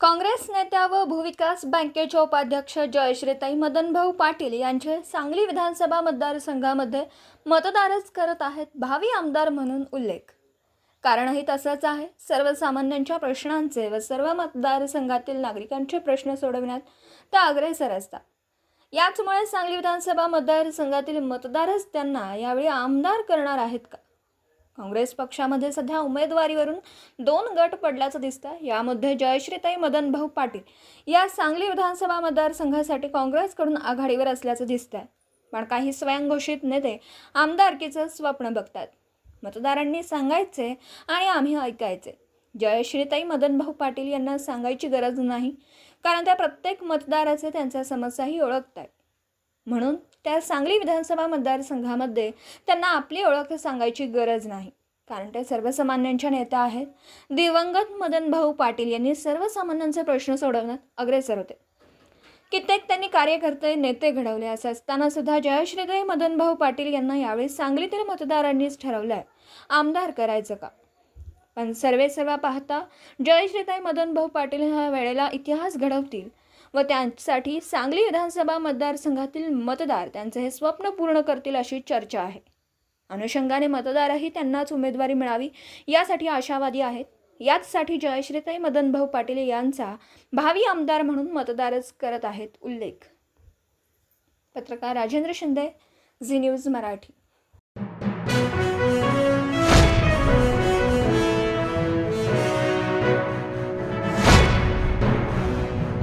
काँग्रेस नेत्या व भूविकास बँकेच्या उपाध्यक्ष जयश्रीताई मदनभाऊ पाटील यांचे सांगली विधानसभा मतदारसंघामध्ये मतदारच करत आहेत भावी आमदार म्हणून उल्लेख. कारणही तसंच आहे सर्वसामान्यांच्या प्रश्नांचे व सर्व मतदारसंघातील नागरिकांचे प्रश्न सोडविण्यात ते अग्रेसर असतात. याचमुळे सांगली विधानसभा मतदारसंघातील मतदारच त्यांना यावेळी आमदार करणार आहेत का? काँग्रेस पक्षामध्ये सध्या उमेदवारीवरून दोन गट पडल्याचं दिसतं यामध्ये जयश्रीताई मदनभाऊ पाटील या सांगली विधानसभा मतदारसंघासाठी काँग्रेसकडून आघाडीवर असल्याचं दिसतंय. पण काही स्वयंघोषित नेते आमदारकीचं स्वप्न बघतात. मतदारांनी सांगायचे आणि आम्ही ऐकायचे. जयश्रीताई मदनभाऊ पाटील यांना सांगायची गरज नाही कारण त्या प्रत्येक मतदाराचे त्यांच्या समस्याही ओळखत आहेत म्हणून त्या सांगली विधानसभा मतदारसंघामध्ये त्यांना आपली ओळख सांगायची गरज नाही. कारण ते सर्वसामान्यांच्या नेत्या आहेत. दिवंगत मदनभाऊ पाटील यांनी सर्वसामान्यांचे प्रश्न सोडवण्यात अग्रेसर होते. कित्येक त्यांनी कार्यकर्ते नेते घडवले असे असताना सुद्धा जयश्रीताई मदनभाऊ पाटील यांना यावेळी सांगलीतील मतदारांनीच ठरवलं आहे आमदार करायचं का? पण सर्वे सर्व पाहता जयश्रीताई मदनभाऊ पाटील ह्या वेळेला इतिहास घडवतील. व त्यांसाठी सांगली विधानसभा मतदारसंघातील मतदार त्यांचं हे स्वप्न पूर्ण करतील अशी चर्चा आहे. अनुषंगाने मतदारही त्यांनाच उमेदवारी मिळावी यासाठी आशावादी आहेत. याचसाठी जयश्रीताई मदनभाऊ पाटील यांचा भावी आमदार म्हणून मतदारच करत आहेत उल्लेख. पत्रकार राजेंद्र शिंदे झी न्यूज मराठी.